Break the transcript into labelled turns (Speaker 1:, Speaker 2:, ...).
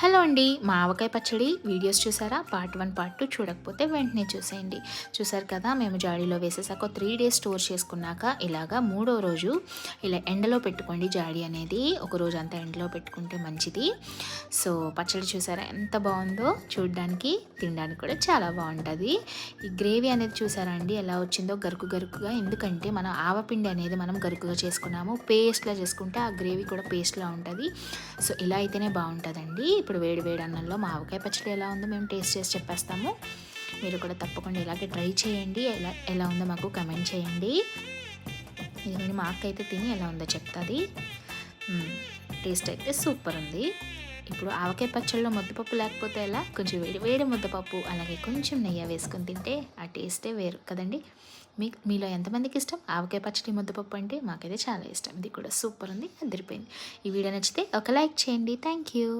Speaker 1: Hello అండి మా ఆవకాయ పచ్చడి వీడియోస్ చూసారా? పార్ట్ వన్ పార్ట్ టూ చూడకపోతే వెంటనే చూసేయండి. చూసారు కదా మేము జాడీలో వేసేసాక త్రీ డేస్ స్టోర్ చేసుకున్నాక ఇలాగా మూడో రోజు ఇలా ఎండలో పెట్టుకోండి జాడీ అనేది. ఒక రోజు అంతా ఎండలో పెట్టుకుంటే మంచిది. సో పచ్చడి చూసారా ఎంత బాగుందో? చూడడానికి తినడానికి కూడా చాలా బాగుంటుంది. ఈ గ్రేవీ అనేది చూసారా అండి ఎలా వచ్చిందో గరుకు గరుకుగా. ఎందుకంటే మనం ఆవపిండి అనేది మనం గరుకుగా చేసుకున్నాము. పేస్ట్లా చేసుకుంటే ఆ గ్రేవీ కూడా పేస్ట్లా ఉంటుంది. సో ఇలా అయితేనే బాగుంటుందండి. ఇప్పుడు వేడి వేడి అన్నంలో మా ఆవకాయ పచ్చడి ఎలా ఉందో మేము టేస్ట్ చేసి చెప్పేస్తాము. మీరు కూడా తప్పకుండా ఇలాగే ట్రై చేయండి. ఎలా ఎలా ఉందో మాకు కమెంట్ చేయండి. ఇదిగోండి మా అక్క అయితే తిని ఎలా ఉందో చెప్తుంది. టేస్ట్ అయితే సూపర్ ఉంది. ఇప్పుడు ఆవకాయ పచ్చళ్ళలో ముద్దపప్పు లేకపోతే ఎలా? కొంచెం వేడి వేడి ముద్దపప్పు అలాగే కొంచెం నెయ్యి వేసుకొని తింటే ఆ టేస్టే వేరు కదండి. మీ మీలో ఎంతమందికి ఇష్టం? ఆవకాయ పచ్చడి ముద్దపప్పు అంటే మాకైతే చాలా ఇష్టం. ఇది కూడా సూపర్ ఉంది అదిరిపోయింది. ఈ వీడియో నచ్చితే ఒక లైక్ చేయండి. Thank you.